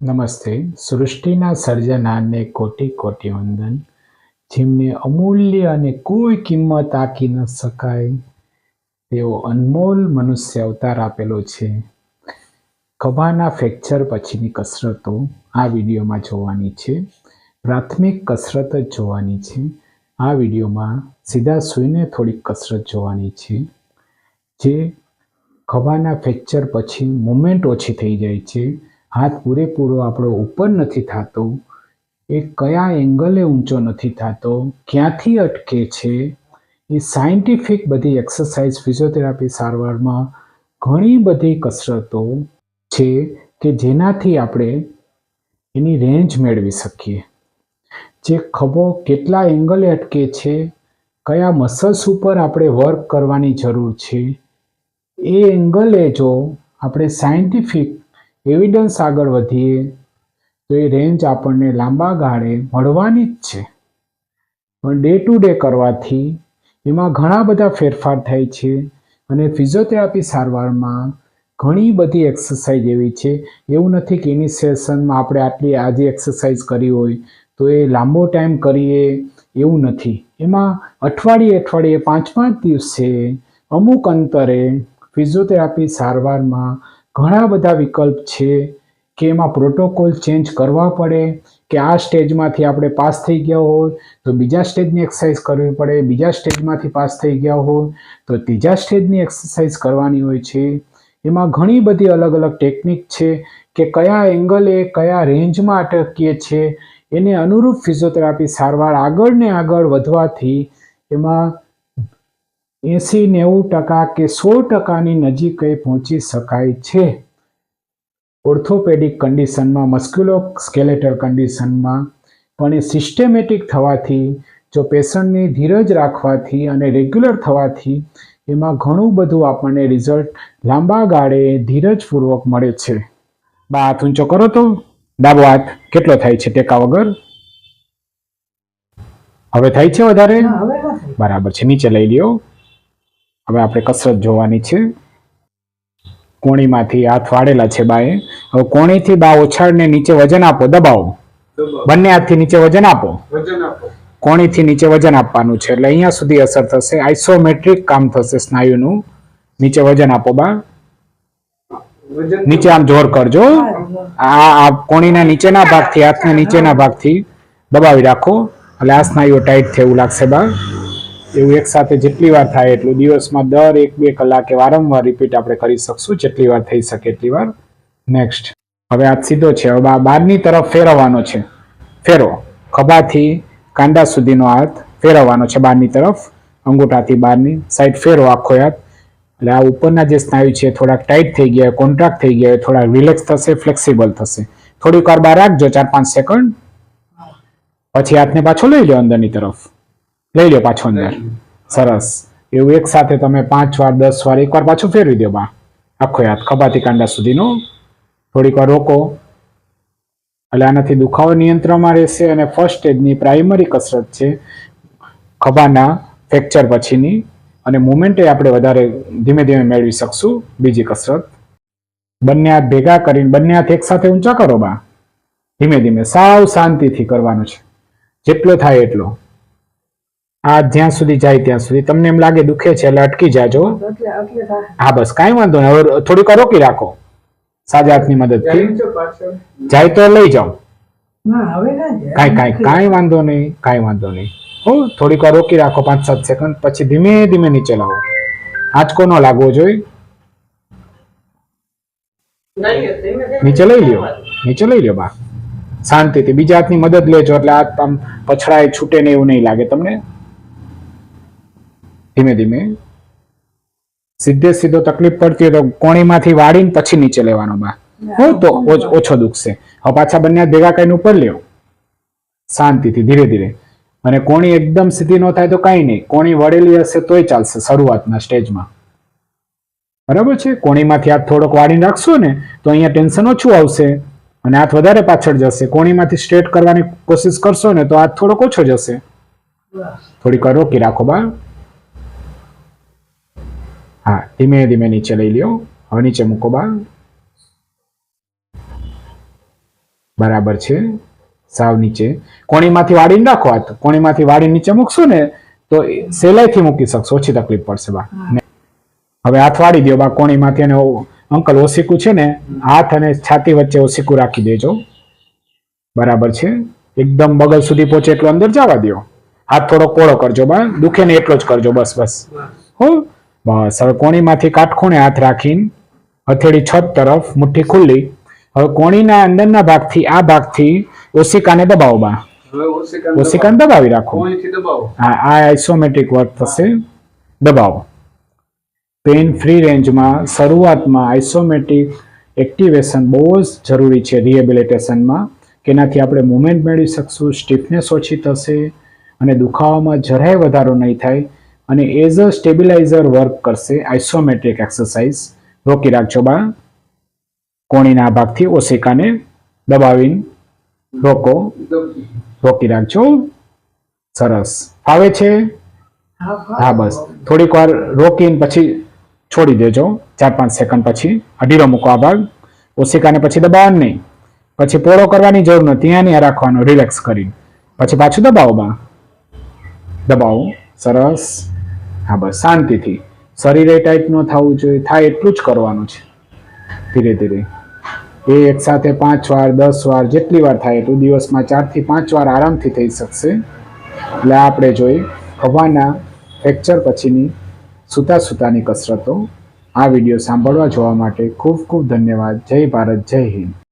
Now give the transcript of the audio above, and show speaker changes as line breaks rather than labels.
નમસ્તે. સૃષ્ટિના સર્જનારને કોટી કોટી વંદન. જેમને અમૂલ્ય અને કોઈ કિંમત આંકી ન શકાય તેવો અનમોલ મનુષ્ય અવતાર આપેલો છે. ખભાના ફ્રેક્ચર પછીની કસરતો આ વિડીયોમાં જોવાની છે. પ્રાથમિક કસરત જ જોવાની છે. આ વિડીયોમાં સીધા સૂઈને થોડીક કસરત જોવાની છે. જે ખભાના ફ્રેક્ચર પછી મુમેન્ટ ઓછી થઈ જાય છે. હાથ પૂરેપૂરો આપણો ઉપર નથી થતો, એ કયા એંગલે ઊંચો નથી થતો, ક્યાંથી અટકે છે, એ સાયન્ટિફિક બધી એક્સરસાઇઝ ફિઝિયોથેરાપી સારવારમાં ઘણી બધી કસરતો છે કે જેનાથી આપણે એની રેન્જ મેળવી શકીએ. જે ખભો કેટલા એંગલે અટકે છે, કયા મસલ્સ ઉપર આપણે વર્ક કરવાની જરૂર છે, એ એંગલે જો આપણે સાયન્ટિફિક એવિડન્સ આગળ વધીએ, તો એ રેન્જ આપણને લાંબા ગાળે મળવાની જ છે. પણ ડે ટુ ડે કરવાથી એમાં ઘણા બધા ફેરફાર થાય છે અને ફિઝિયોથેરાપી સારવારમાં ઘણી બધી એક્સરસાઇઝ એવી છે. એવું નથી કે એની સેશનમાં આપણે આટલી આજે એક્સરસાઇઝ કરી હોય તો એ લાંબો ટાઈમ કરીએ, એવું નથી. એમાં અઠવાડિયે અઠવાડિયે પાંચ પાંચ દિવસે અમુક અંતરે ફિઝિયોથેરાપી સારવારમાં ઘણા બધા વિકલ્પ છે કે એમાં પ્રોટોકોલ ચેન્જ કરવા પડે, કે આ સ્ટેજમાંથી આપણે પાસ થઈ ગયા હોય તો બીજા સ્ટેજની એક્સરસાઇઝ કરવી પડે, બીજા સ્ટેજમાંથી પાસ થઈ ગયા હોય તો ત્રીજા સ્ટેજની એક્સરસાઇઝ કરવાની હોય છે. એમાં ઘણી બધી અલગ અલગ ટેકનિક છે કે કયા એંગલે કયા રેન્જમાં અટકીએ છીએ. એને અનુરૂપ ફિઝિયોથેરાપી સારવાર આગળ ને આગળ વધવાથી એમાં એંસી નેવું ટકા કે સો ટકાની નજીકે પહોંચી શકાય છે? ઓર્થોપેડિક કન્ડિશનમાં મસ્ક્યુલો સ્કેલેટલ કન્ડિશનમાં પણ એ સિસ્ટેમેટિક થવાથી જો પેશન્ટની ધીરજ રાખવાથી અને રેગ્યુલર થવાથી એમાં ઘણું બધું આપણને રિઝલ્ટ લાંબા ગાળે ધીરજપૂર્વક મળે છે. બા હાથ ઊંચો કરો તો. ડાબો હાથ કેટલો થાય છે? ટેકા વગર? હવે થાય છે વધારે? બરાબર છે. નીચે લઈ લ્યો. હવે આપણે કસરત જોવાની છે. કોણીમાંથી હાથ વાળેલા છે બાએ. હવે કોણીથી બા ઓછાળને નીચે વજન આપો દબાવો. બંને હાથથી નીચે વજન આપો. કોણીથી નીચે વજન આપવાનું છે. એટલે અહીંયા સુધી અસર થશે. આઇસોમેટ્રિક કામ થશે સ્નાયુનું. નીચે વજન આપો બા. નીચે આમ જોર કરજો. આ કોણીના નીચેના ભાગથી હાથના નીચેના ભાગથી દબાવી રાખો. એટલે આ સ્નાયુઓ ટાઈટ થયું એવું લાગશે બા. એવું એક સાથે જેટલી વાર થાય એટલું દિવસમાં દર એક બે કલાકે વારંવાર રિપીટ આપણે કરી શકશું. જેટલી વાર થઈ શકે એટલી વાર નેક્સ્ટ હવે આ સીધો છે. હવે આ બહારની તરફ ફેરવવાનો છે. ફેરવો. ખભાથી કાંડા સુધીનો હાથ ફેરવવાનો છે બહારની તરફ. અંગૂઠાથી બહારની સાઈડ ફેરવો આખો હાથ. એટલે આ ઉપરના જે સ્નાયુ છે થોડાક ટાઈટ થઈ ગયા કોન્ટ્રાક્ટ થઈ ગયા થોડાક રિલેક્સ થશે ફ્લેક્સિબલ થશે. થોડીક વાર બહાર રાખજો, ચાર પાંચ સેકન્ડ પછી હાથને પાછો લઈ લો અંદરની તરફ. લઈ લો પાછો અંદર. સરસ. એવું એક સાથે તમે પાંચ વાર દસ વાર એકવાર પાછું ફેરવી દો બા. આખો હાથ ખભાથી કાંડા સુધીનો. થોડીક વાર રોકો. એટલે આનાથી દુખાવો નિયંત્રણમાં રહેશે અને ફર્સ્ટ સ્ટેજની પ્રાઇમરી કસરત છે ખભાના ફ્રેક્ચર પછીની. અને મુમેન્ટે આપણે વધારે ધીમે ધીમે મેળવી શકશું. બીજી કસરત. બંને હાથ ભેગા કરીને બંને હાથ એક સાથે ઊંચા કરો બા. ધીમે ધીમે. સાવ શાંતિથી કરવાનું છે. જેટલો થાય એટલો. આ જ્યાં સુધી જાય ત્યાં સુધી. તમને એમ લાગે દુખે છે એટલે અટકી જાજો હા. બસ કાંઈ વાંધો નહીં. હવે થોડીક વાર રોકી રાખો. સાજા હાથની મદદથી. જાય તો લઈ જાઓ. કાંઈ કાંઈ કાંઈ વાંધો નહીં કાંઈ વાંધો નહીં. હો થોડીક વાર રોકી રાખો પાંચ સાત સેકન્ડ પછી ધીમે ધીમે નીચે લાવો. આંચકો ન લાગવો જોઈએ નીચે લઈ લ્યો. નીચે લઈ લ્યો બા. શાંતિથી. બીજા હાથની મદદ લેજો એટલે હાથ આમ પછડાય છૂટે ને એવું નહીં લાગે. તમને? ધીમે ધીમે. સીધે સીધો તકલીફ પડતી હોય તો કોણીમાંથી વાળીને પછી નીચે લેવાનો બા. હું તો ઓછો દુખશે. હવે પાછા બંને ભેગા કરીને ઉપર લ્યો. શાંતિથી ધીરે ધીરે. અને કોણી એકદમ સીધી ન થાય તો કાંઈ નહીં. કોણી વળેલી હશે તોય ચાલશે શરૂઆતના સ્ટેજમાં. બરાબર છે? કોણીમાંથી હાથ થોડોક વાળીને રાખશો ને તો અહીંયા ટેન્શન ઓછું આવશે અને હાથ વધારે પાછળ જશે. કોણીમાંથી સ્ટ્રેટ કરવાની કોશિશ કરશો ને તો હાથ થોડોક ઓછો જશે. થોડીક રોકી રાખો બા. હા ધીમે ધીમે નીચે લઈ લ્યો. હવે નીચે મૂકો બા બરાબર છે. સાવ નીચે. કોણીમાંથી વાળીને રાખો હાથ કોણીમાંથી વાળી નીચે મૂકશો ને તો સહેલાઈથી મૂકી શકશો. ઓછી તકલીફ પડશે બા. હવે હાથ વાળી દો બા. કોણીમાંથી અને અંકલ ઓસીકું છે ને હાથ અને છાતી વચ્ચે ઓસીકું રાખી દેજો. બરાબર છે. એકદમ બગલ સુધી પહોંચે એટલો અંદર જવા દો. હાથ થોડો કોળો કરજો બા. દુખે ને એટલો જ કરજો. બસ. બસ. હો. બસ હવે કોણીમાંથી કાટખૂણે હાથ રાખીને હથેળી છત તરફ મુઠ્ઠી ખુલ્લી. હવે કોણીના અંદરના ભાગથી આ ભાગથી ઓસિકાને
દબાવવા
ઓશિકાને દબાવી. રાખો.
હા
આ આ આઇસોમેટ્રિક વર્ક થશે. દબાવો. પેન ફ્રી રેન્જમાં શરૂઆતમાં આઇસોમેટ્રિક એક્ટિવેશન બહુ જ જરૂરી છે રિહેબિલિટેશનમાં કે એનાથી આપણે મુવમેન્ટ મેળવી શકશું સ્ટીફનેસ ઓછી થશે અને દુખાવામાં જરાય વધારો નહીં થાય. અને એઝ અ સ્ટેબિલાઇઝર વર્ક કરશે આઇસોમેટ્રિક એક્સરસાઇઝ રોકી રાખજો બા. કોણીના ભાગથી ઓશિકાને દબાવીને રોકો. રોકી રાખજો. સરસ. ફાવે છે? હા, બસ. થોડીક વાર રોકીને પછી છોડી દેજો. ચાર પાંચ સેકન્ડ પછી. અઢીરો મૂકો આ ભાગ. ઓશિકાને પછી દબાવવાનું નહીં. પછી પોળો કરવાની જરૂર નથી. ને રાખવાનો. રિલેક્સ કરીને. પછી પાછું દબાવો બા. દબાવો. સરસ. હા, બસ, શાંતિથી. શરીરે ટાઈટ ન થવું જોઈએ, થાય એટલું જ કરવાનું છે. ધીરે ધીરે. એ એક સાથે પાંચ વાર, દસ વાર, જેટલી વાર થાય એટલું દિવસમાં ચારથી પાંચ વાર આરામથી થઈ શકશે. એટલે આપણે જોઈ હવાના ફ્રેક્ચર પછીની સૂતા સૂતાની કસરતો. આ વીડિયો સાંભળવા જોવા માટે ખૂબ ખૂબ ધન્યવાદ. જય ભારત, જય હિન્દ.